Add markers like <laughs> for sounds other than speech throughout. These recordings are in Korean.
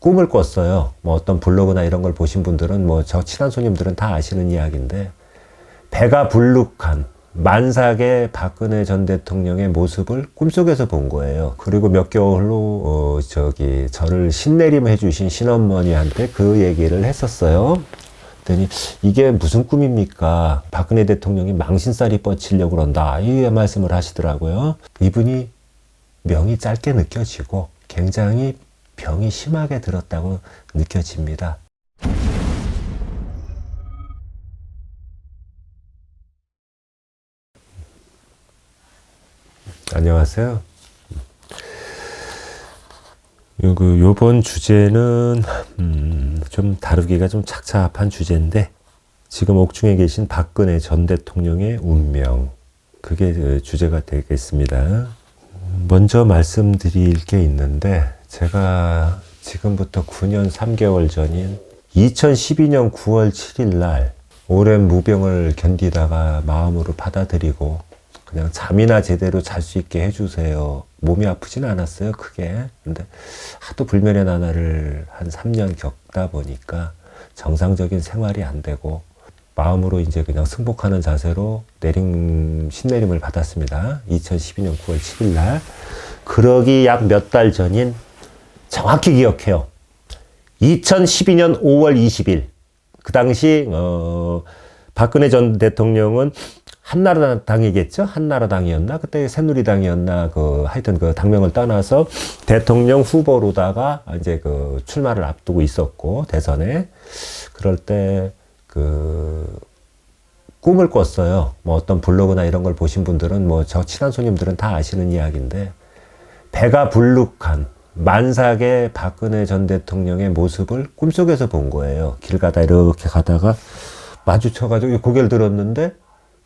꿈을 꿨어요. 뭐 어떤 블로그나 이런 걸 보신 분들은 뭐 저 친한 손님들은 다 아시는 이야기인데 배가 불룩한 만삭의 박근혜 전 대통령의 모습을 꿈속에서 본 거예요. 그리고 몇 개월 후, 어, 저기, 저를 신내림 해주신 신어머니한테 그 얘기를 했었어요. 그랬더니 이게 무슨 꿈입니까? 박근혜 대통령이 망신살이 뻗치려고 그런다. 이 말씀을 하시더라고요. 이분이 명이 짧게 느껴지고 굉장히 병이 심하게 들었다고 느껴집니다. 안녕하세요. 요, 그, 요번 주제는, 음, 좀 다루기가 좀 착잡한 주제인데, 지금 옥중에 계신 박근혜 전 대통령의 운명. 그게 그 주제가 되겠습니다. 먼저 말씀드릴 게 있는데, 제가 지금부터 9년 3개월 전인 2012년 9월 7일 날, 오랜 무병을 견디다가 마음으로 받아들이고, 그냥 잠이나 제대로 잘 수 있게 해주세요. 몸이 아프진 않았어요, 크게. 근데 하도 불면의 나날을 한 3년 겪다 보니까 정상적인 생활이 안 되고 마음으로 이제 그냥 승복하는 자세로 내림, 신내림을 받았습니다. 2012년 9월 7일 날. 그러기 약 몇 달 전인 정확히 기억해요. 2012년 5월 20일. 그 당시, 어, 박근혜 전 대통령은 한나라당이겠죠? 한나라당이었나? 그때 새누리당이었나? 그, 하여튼 그 당명을 떠나서 대통령 후보로다가 이제 그 출마를 앞두고 있었고, 대선에. 그럴 때, 그, 꿈을 꿨어요. 뭐 어떤 블로그나 이런 걸 보신 분들은 뭐 저 친한 손님들은 다 아시는 이야기인데, 배가 불룩한 만삭의 박근혜 전 대통령의 모습을 꿈속에서 본 거예요. 길 가다 이렇게 가다가 마주쳐가지고 고개를 들었는데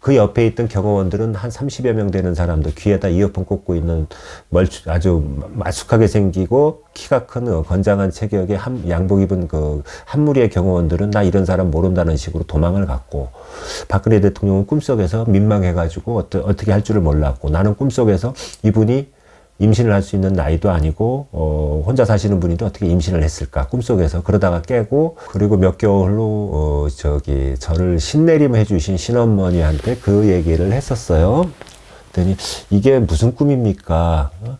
그 옆에 있던 경호원들은 한 30여 명 되는 사람들 귀에다 이어폰 꽂고 있는 멀추 아주 마숙하게 생기고 키가 큰 어, 건장한 체격의 한, 양복 입은 그 한 무리의 경호원들은 나 이런 사람 모른다는 식으로 도망을 갔고 박근혜 대통령은 꿈속에서 민망해가지고 어떠, 어떻게 할 줄을 몰랐고 나는 꿈속에서 이분이 임신을 할 수 있는 나이도 아니고 어, 혼자 사시는 분인데 어떻게 임신을 했을까 꿈속에서 그러다가 깨고 그리고 몇 개월 후 어, 저기 저를 신내림 해주신 신어머니한테 그 얘기를 했었어요. 그랬더니 이게 무슨 꿈입니까? 어?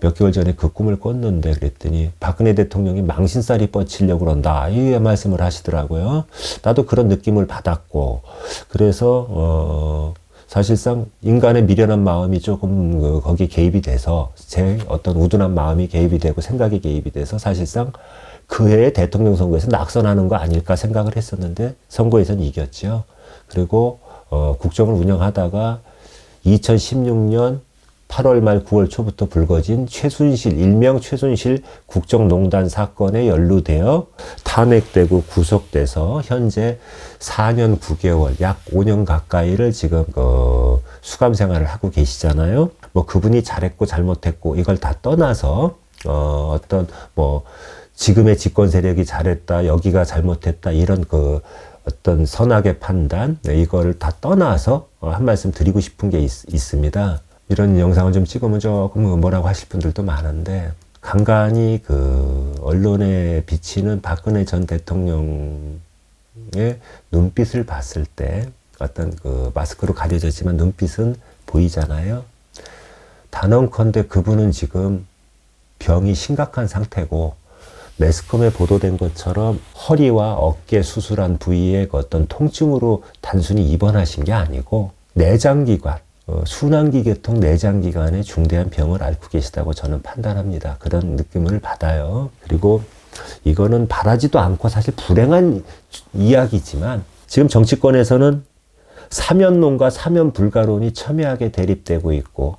몇 개월 전에 그 꿈을 꿨는데 그랬더니 박근혜 대통령이 망신살이 뻗치려고 그런다 이 말씀을 하시더라고요. 나도 그런 느낌을 받았고 그래서 어. 사실상 인간의 미련한 마음이 조금 그 거기 개입이 돼서 제 어떤 우둔한 마음이 개입이 되고 생각이 개입이 돼서 사실상 그 해의 대통령 선거에서 낙선하는 거 아닐까 생각을 했었는데 선거에서는 이겼죠. 그리고 어, 국정을 운영하다가 2016년 8월 말 9월 초부터 불거진 최순실, 일명 최순실 국정농단 사건에 연루되어 탄핵되고 구속돼서 현재 4년 9개월, 약 5년 가까이를 지금 그 수감 생활을 하고 계시잖아요. 뭐 그분이 잘했고 잘못했고 이걸 다 떠나서 어 어떤 뭐 지금의 집권 세력이 잘했다, 여기가 잘못했다 이런 그 어떤 선악의 판단 네, 이거를 다 떠나서 어, 한 말씀 드리고 싶은 게 있, 있습니다. 이런 영상을 좀 찍으면 조금 뭐라고 하실 분들도 많은데 간간히 그 언론에 비치는 박근혜 전 대통령의 눈빛을 봤을 때 어떤 그 마스크로 가려졌지만 눈빛은 보이잖아요. 단언컨대 그분은 지금 병이 심각한 상태고 매스컴에 보도된 것처럼 허리와 어깨 수술한 부위의 그 어떤 통증으로 단순히 입원하신 게 아니고 내장기관 어, 순환기 계통 내장기관에 중대한 병을 앓고 계시다고 저는 판단합니다. 그런 느낌을 받아요. 그리고 이거는 바라지도 않고 사실 불행한 이야기지만 지금 정치권에서는 사면론과 사면 불가론이 첨예하게 대립되고 있고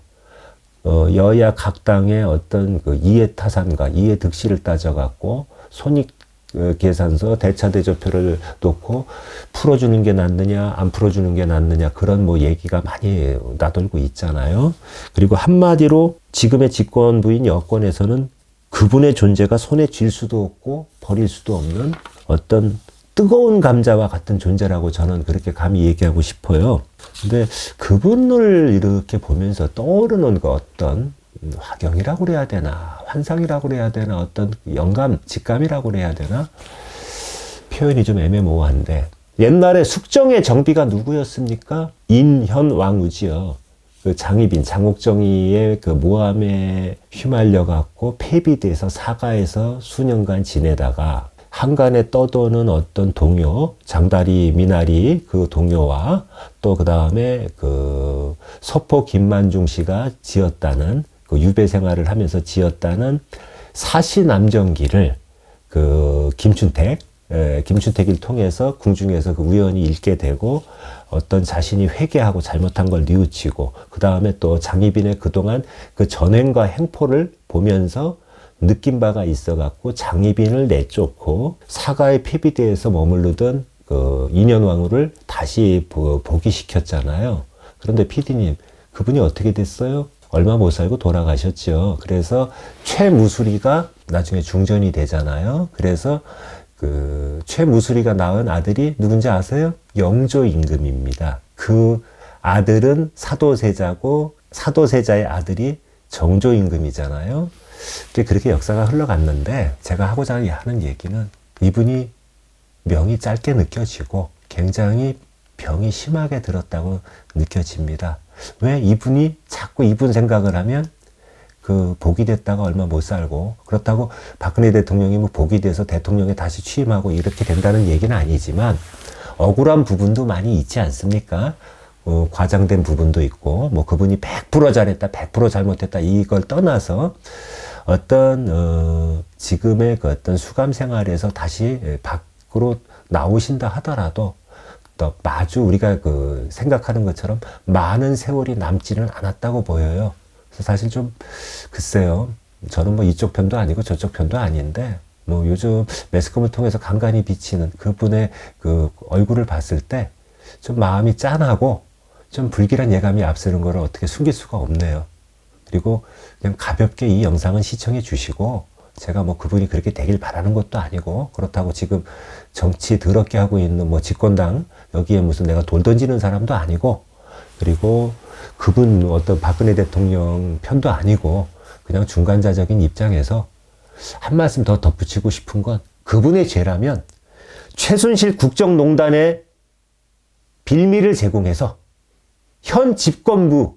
어, 여야 각 당의 어떤 그 이해 타산과 이해 득실을 따져갖고 손익 어, 계산서 대차 대조표를 놓고 풀어주는 게 낫느냐 안 풀어주는 게 낫느냐 그런 뭐 얘기가 많이 나돌고 있잖아요. 그리고 한마디로 지금의 집권 부인 여권에서는 그분의 존재가 손에 쥘 수도 없고 버릴 수도 없는 어떤 뜨거운 감자와 같은 존재라고 저는 그렇게 감히 얘기하고 싶어요. 근데 그분을 이렇게 보면서 떠오르는 그 어떤 음, 화경이라고 그래야 되나 환상이라고 그래야 되나 어떤 영감 직감이라고 그래야 되나 표현이 좀 애매모호한데 옛날에 숙정의 정비가 누구였습니까? 인현왕우지요. 그 장희빈, 장옥정이의 그 모함에 휘말려 갖고 폐비돼서 사가에서 수년간 지내다가 한간에 떠도는 어떤 동요, 장다리 미나리 그 동요와 또 그 다음에 그 서포 김만중 씨가 지었다는 그 유배 생활을 하면서 지었다는 사시남정기를 그 김춘택 에, 김춘택을 통해서 궁중에서 그 우연히 읽게 되고 어떤 자신이 회개하고 잘못한 걸 뉘우치고 그 다음에 또 장희빈의 그동안 그 전행과 행포를 보면서 느낀 바가 있어갖고 장희빈을 내쫓고 사가의 폐비대에서 머무르던 그 인현왕후를 다시 보, 복위시켰잖아요. 그런데 피디님 그분이 어떻게 됐어요? 얼마 못 살고 돌아가셨죠. 그래서 최무수리가 나중에 중전이 되잖아요. 그래서 그 최무수리가 낳은 아들이 누군지 아세요? 영조 임금입니다. 그 아들은 사도세자고 사도세자의 아들이 정조 임금이잖아요. 그렇게 역사가 흘러갔는데 제가 하고자 하는 얘기는 이분이 명이 짧게 느껴지고 굉장히 병이 심하게 들었다고 느껴집니다. 왜 이분이 자꾸 이분 생각을 하면 그 복이 됐다가 얼마 못 살고 그렇다고 박근혜 대통령이 뭐 복이 돼서 대통령에 다시 취임하고 이렇게 된다는 얘기는 아니지만 억울한 부분도 많이 있지 않습니까? 어, 과장된 부분도 있고 뭐 그분이 100% 잘했다, 100% 잘못했다 이걸 떠나서 어떤 어, 지금의 그 어떤 수감 생활에서 다시 밖으로 나오신다 하더라도 또 마주 우리가 그 생각하는 것처럼 많은 세월이 남지는 않았다고 보여요. 그래서 사실 좀 글쎄요. 저는 뭐 이쪽 편도 아니고 저쪽 편도 아닌데 뭐 요즘 매스컴을 통해서 간간히 비치는 그분의 그 얼굴을 봤을 때 좀 마음이 짠하고 좀 불길한 예감이 앞서는 거를 어떻게 숨길 수가 없네요. 그리고 그냥 가볍게 이 영상은 시청해 주시고 제가 뭐 그분이 그렇게 되길 바라는 것도 아니고 그렇다고 지금 정치 더럽게 하고 있는 뭐 집권당 여기에 무슨 내가 돌 던지는 사람도 아니고 그리고 그분 어떤 박근혜 대통령 편도 아니고 그냥 중간자적인 입장에서 한 말씀 더 덧붙이고 싶은 건 그분의 죄라면 최순실 국정농단에 빌미를 제공해서 현 집권부,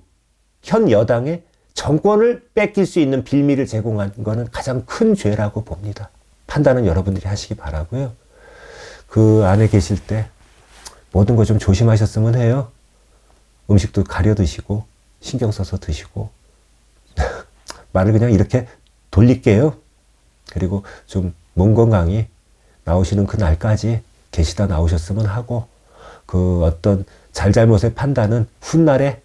현 여당에 정권을 뺏길 수 있는 빌미를 제공한 거는 가장 큰 죄라고 봅니다. 판단은 여러분들이 하시기 바라고요. 그 안에 계실 때 모든 거좀 조심하셨으면 해요. 음식도 가려 드시고 신경 써서 드시고 <laughs> 말을 그냥 이렇게 돌릴게요. 그리고 좀 몸 건강히 나오시는 그 날까지 계시다 나오셨으면 하고 그 어떤 잘잘못의 판단은 훗날에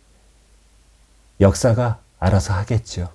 역사가 알아서 하겠죠.